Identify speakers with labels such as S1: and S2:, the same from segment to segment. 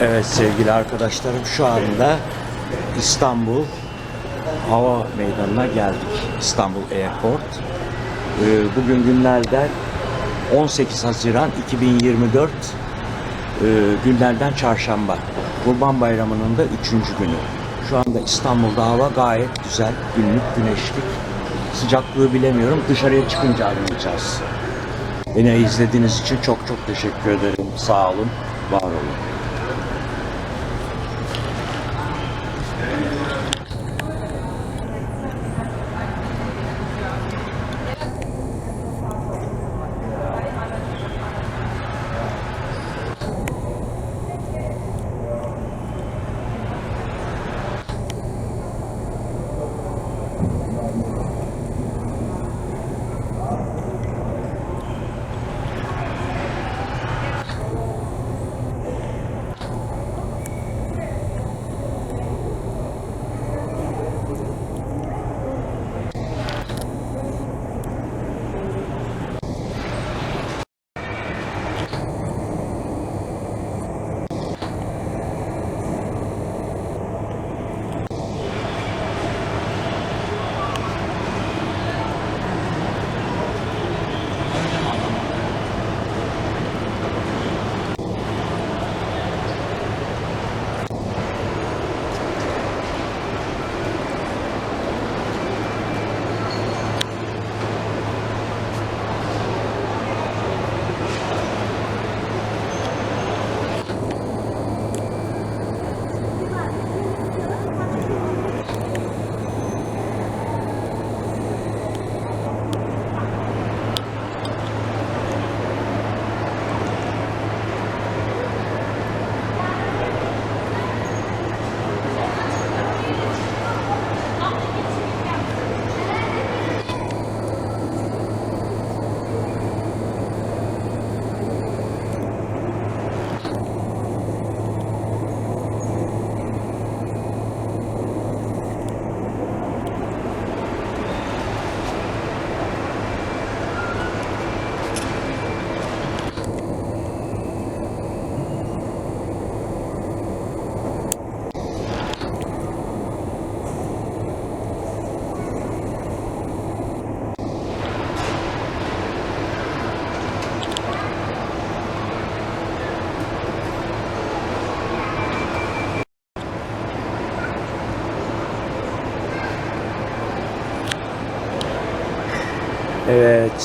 S1: Evet sevgili arkadaşlarım şu anda İstanbul Hava Meydanı'na geldik. İstanbul Airport. Ee, Bugün günlerden 18 Haziran 2024 ee, günlerden çarşamba. Kurban Bayramı'nın da üçüncü günü. Şu anda İstanbul'da hava gayet güzel. Günlük güneşlik. Sıcaklığı bilemiyorum. Dışarıya çıkınca anlayacağız. Beni izlediğiniz için çok çok teşekkür ederim. Sağ olun, var olun.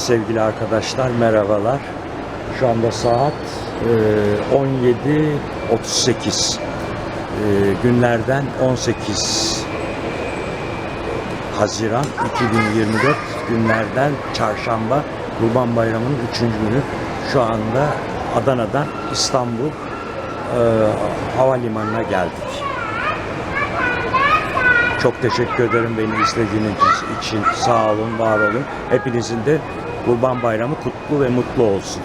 S1: Sevgili arkadaşlar merhabalar. Şu anda saat e, 17.38. E, günlerden 18 Haziran 2024 günlerden çarşamba Kurban Bayramı'nın 3. günü. Şu anda Adana'dan İstanbul e, Havalimanı'na geldik. Çok teşekkür ederim beni izlediğiniz için. Sağ olun, var olun. Hepinizin de Kurban Bayramı kutlu ve mutlu olsun.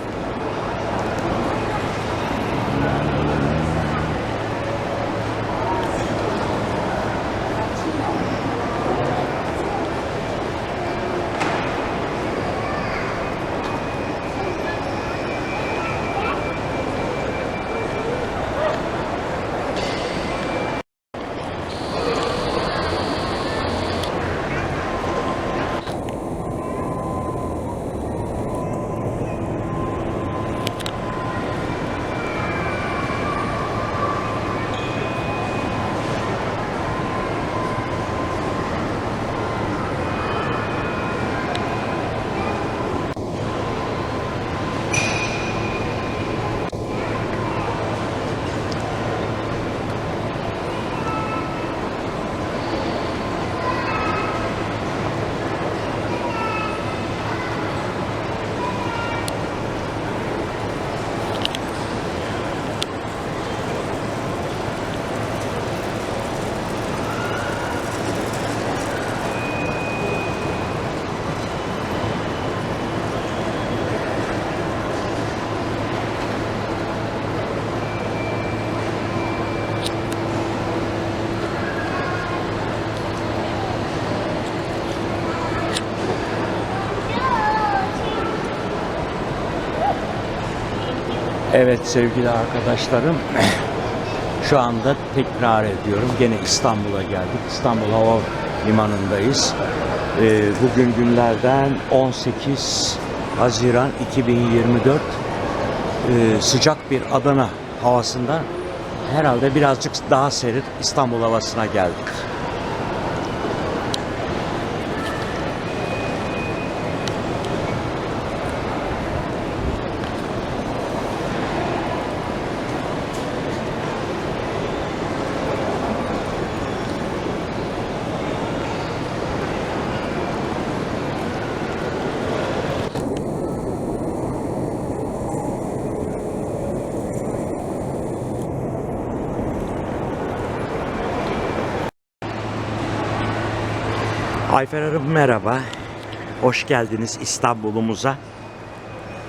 S1: Evet sevgili arkadaşlarım Şu anda tekrar ediyorum. Gene İstanbul'a geldik. İstanbul Hava Limanı'ndayız. Ee, bugün günlerden 18 Haziran 2024. Ee, sıcak bir Adana havasından herhalde birazcık daha serin İstanbul havasına geldik. Ayfer Hanım merhaba. Hoş geldiniz İstanbul'umuza.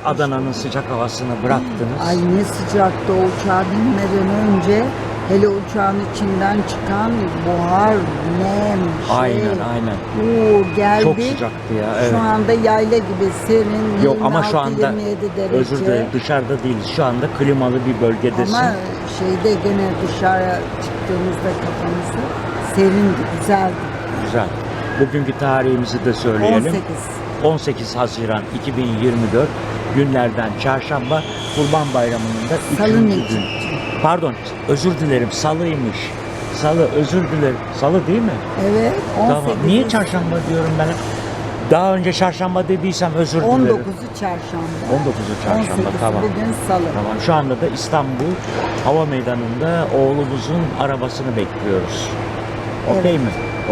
S1: Adana'nın sıcak havasını bıraktınız.
S2: Ay ne sıcaktı o uçağa binmeden önce. Hele uçağın içinden çıkan buhar, nem, şey.
S1: Aynen aynen.
S2: Oo, geldik.
S1: Çok sıcaktı ya. Evet.
S2: Şu anda yayla gibi serin.
S1: Yok ama şu
S2: 26,
S1: anda
S2: 27 derece.
S1: özür dilerim dışarıda değiliz. Şu anda klimalı bir bölgedesin.
S2: Ama şeyde gene dışarı çıktığımızda kafamızı serindi, güzeldi.
S1: Güzel. Bugünkü tarihimizi de söyleyelim.
S2: 18.
S1: 18 Haziran 2024 günlerden çarşamba Kurban Bayramı'nın da
S2: Salı
S1: üçüncü
S2: ne
S1: gün. Pardon özür dilerim salıymış. Salı özür dilerim. Salı değil mi?
S2: Evet, 18.
S1: Tamam. Niye çarşamba diyorum ben? Daha önce çarşamba dediysem özür dilerim.
S2: 19'u çarşamba.
S1: 19'u çarşamba
S2: 18'i
S1: tamam.
S2: bugün salı.
S1: Tamam şu anda da İstanbul Hava Meydanı'nda oğlumuzun arabasını bekliyoruz. Okey
S2: Evet.
S1: mi?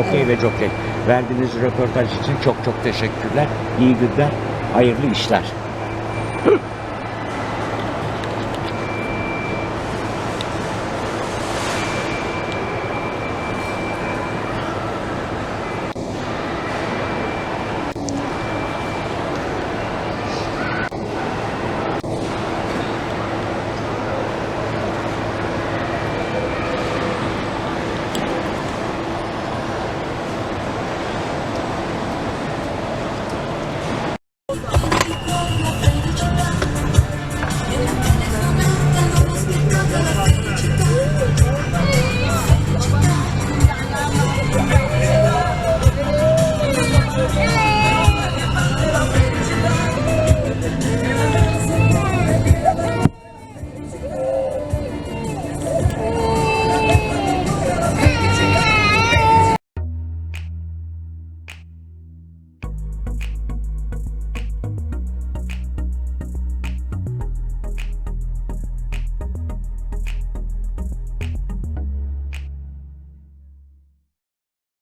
S1: Okey ve çok okey. Verdiğiniz röportaj için çok çok teşekkürler. İyi günler, hayırlı işler.